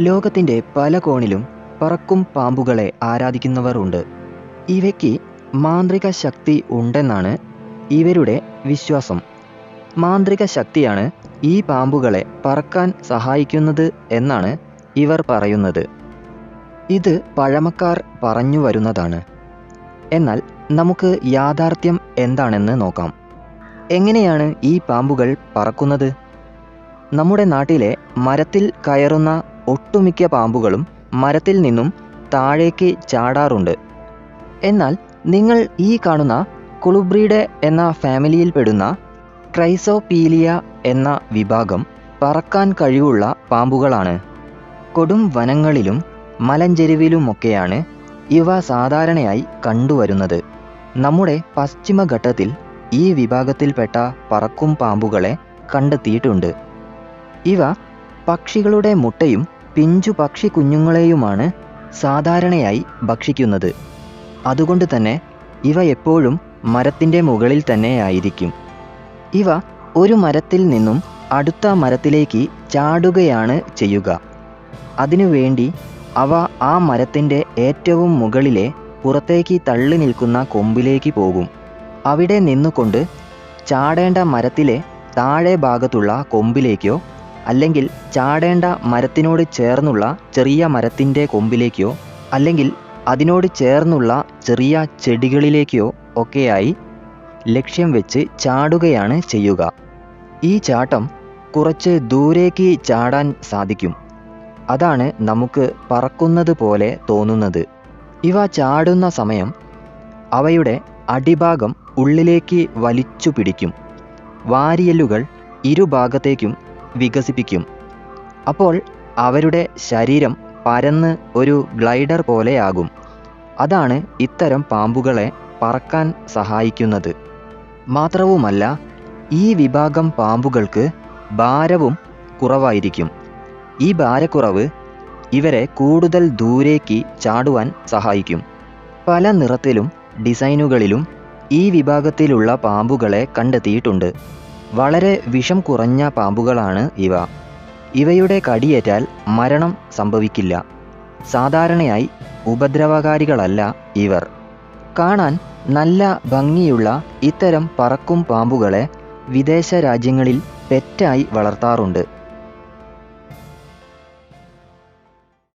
ലോകത്തിന്റെ പല കോണിലും പറക്കും പാമ്പുകളെ ആരാധിക്കുന്നവർ ഉണ്ട്. ഇവയ്ക്ക് മാന്ത്രിക ശക്തി ഉണ്ടെന്നാണ് ഇവരുടെ വിശ്വാസം. മാന്ത്രിക ശക്തിയാണ് ഈ പാമ്പുകളെ പറക്കാൻ സഹായിക്കുന്നത് എന്നാണ് ഇവർ പറയുന്നത്. ഇത് പഴമക്കാർ പറഞ്ഞു വരുന്നതാണ്. എന്നാൽ നമുക്ക് യാഥാർത്ഥ്യം എന്താണെന്ന് നോക്കാം. എങ്ങനെയാണ് ഈ പാമ്പുകൾ പറക്കുന്നത്? നമ്മുടെ നാട്ടിലെ മരത്തിൽ കയറുന്ന ഒട്ടുമിക്ക പാമ്പുകളും മരത്തിൽ നിന്നും താഴേക്ക് ചാടാറുണ്ട്. എന്നാൽ നിങ്ങൾ ഈ കാണുന്ന കുളുബ്രീഡ് എന്ന ഫാമിലിയിൽപ്പെടുന്ന ക്രൈസോപീലിയ എന്ന വിഭാഗം പറക്കാൻ കഴിവുള്ള പാമ്പുകളാണ്. കൊടും വനങ്ങളിലും മലഞ്ചെരുവിലുമൊക്കെയാണ് ഇവ സാധാരണയായി കണ്ടുവരുന്നത്. നമ്മുടെ പശ്ചിമഘട്ടത്തിൽ ഈ വിഭാഗത്തിൽപ്പെട്ട പറക്കും പാമ്പുകളെ കണ്ടെത്തിയിട്ടുണ്ട്. ഇവ പക്ഷികളുടെ മുട്ടയും പിഞ്ചു പക്ഷി കുഞ്ഞുങ്ങളെയുമാണ് സാധാരണയായി ഭക്ഷിക്കുന്നത്. അതുകൊണ്ട് തന്നെ ഇവ എപ്പോഴും മരത്തിന്റെ മുകളിൽ തന്നെയായിരിക്കും ഇവ ഒരു മരത്തിൽ നിന്നും അടുത്ത മരത്തിലേക്ക് ചാടുകയാണ് ചെയ്യുക. അതിനുവേണ്ടി അവ ആ മരത്തിന്റെ ഏറ്റവും മുകളിലെ പുറത്തേക്ക് തള്ളി നിൽക്കുന്ന കൊമ്പിലേക്ക് പോകും. അവിടെ നിന്നുകൊണ്ട് ചാടേണ്ട മരത്തിലെ താഴെ ഭാഗത്തുള്ള കൊമ്പിലേക്കോ അല്ലെങ്കിൽ ചാടേണ്ട മരത്തിനോട് ചേർന്നുള്ള ചെറിയ മരത്തിന്റെ കൊമ്പിലേക്കോ അല്ലെങ്കിൽ അതിനോട് ചേർന്നുള്ള ചെറിയ ചെടികളിലേക്കോ ഒക്കെയായി ലക്ഷ്യം വെച്ച് ചാടുകയാണ് ചെയ്യുക. ഈ ചാട്ടം കുറച്ച് ദൂരേക്ക് ചാടാൻ സാധിക്കും. അതാണ് നമുക്ക് പറക്കുന്നത് പോലെ തോന്നുന്നത്. ഇവ ചാടുന്ന സമയം അവയുടെ അടിഭാഗം ഉള്ളിലേക്ക് വലിച്ചു പിടിക്കും. വാരിയല്ലുകൾ ഇരുഭാഗത്തേക്കും വികസിപ്പിക്കും. അപ്പോൾ അവരുടെ ശരീരം പരന്ന് ഒരു ഗ്ലൈഡർ പോലെയാകും. അതാണ് ഇത്തരം പാമ്പുകളെ പറക്കാൻ സഹായിക്കുന്നത്. മാത്രവുമല്ല ഈ വിഭാഗം പാമ്പുകൾക്ക് ഭാരവും കുറവായിരിക്കും. ഈ ഭാരക്കുറവ് ഇവരെ കൂടുതൽ ദൂരേക്ക് ചാടുവാൻ സഹായിക്കും. പല നിറത്തിലും ഡിസൈനുകളിലും ഈ വിഭാഗത്തിലുള്ള പാമ്പുകളെ കണ്ടെത്തിയിട്ടുണ്ട്. വളരെ വിഷം കുറഞ്ഞ പാമ്പുകളാണ് ഇവ. ഇവയുടെ കടിയേറ്റാൽ മരണം സംഭവിക്കില്ല. സാധാരണയായി ഉപദ്രവകാരികളല്ല ഇവർ. കാണാൻ നല്ല ഭംഗിയുള്ള ഇത്തരം പറക്കും പാമ്പുകളെ വിദേശ രാജ്യങ്ങളിൽ പെറ്റായി വളർത്താറുണ്ട്.